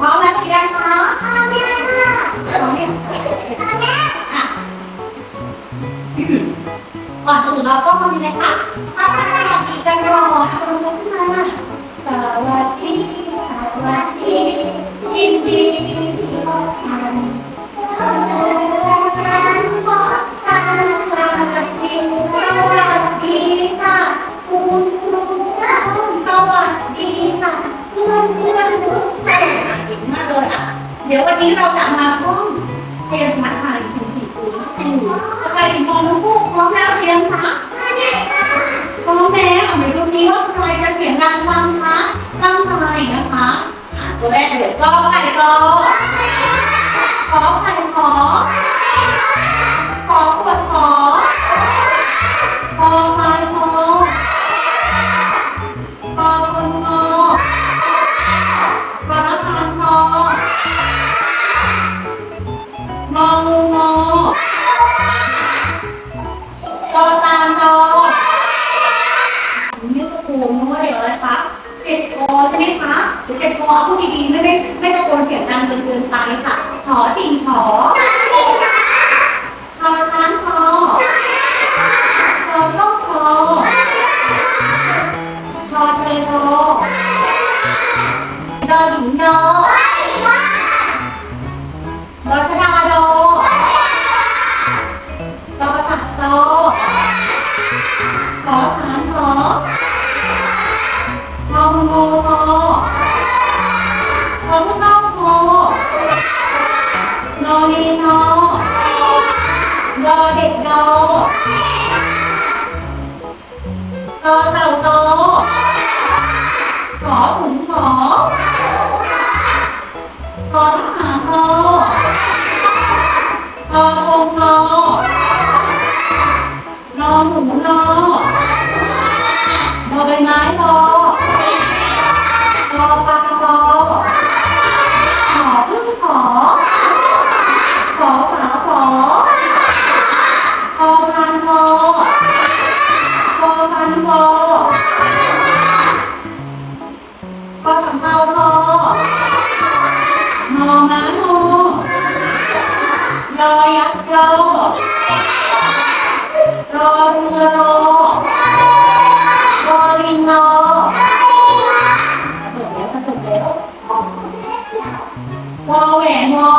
พร้อมแล้วกี่ยังคะพร้อมแล้วค่ะพร้อมยังพร้อมแล้วอะก่อนอื่นเราก็มาดีเลยค่ะมาทำอะไรกันก่อนทำอะไรกันมา เดี๋ยววันนี้เราจะมาท่องเรียนสมัครไทยสิ่งที่คุณอยู่ใครมองน้องผู้พร้อมแล้วเรียนคะพร้อมแล้วเดี๋ยวดูซิว่าใครจะเสียงดังฟังช้าตั้งใจนะคะตัวแรกเดี๋ยวก็ไปก่รอขอไปขอ ององูงอตอตามตอนี่ก็ปูนว่าเดี๋ยวอะไรคะเจ็บคอใช่ไหมคะหรือเจ็บคอพูดดีๆไม่ไม่ไม่ตะโกนเสียงดังจนเกินไปค่ะ ชอชิงชอ พอมโมพอพอผู้เข้าพอนอนีนดอเด็กดอตอเต่าโตขอถุงขอขอทหารขอนอองนอนอหมู วอแหวนวอ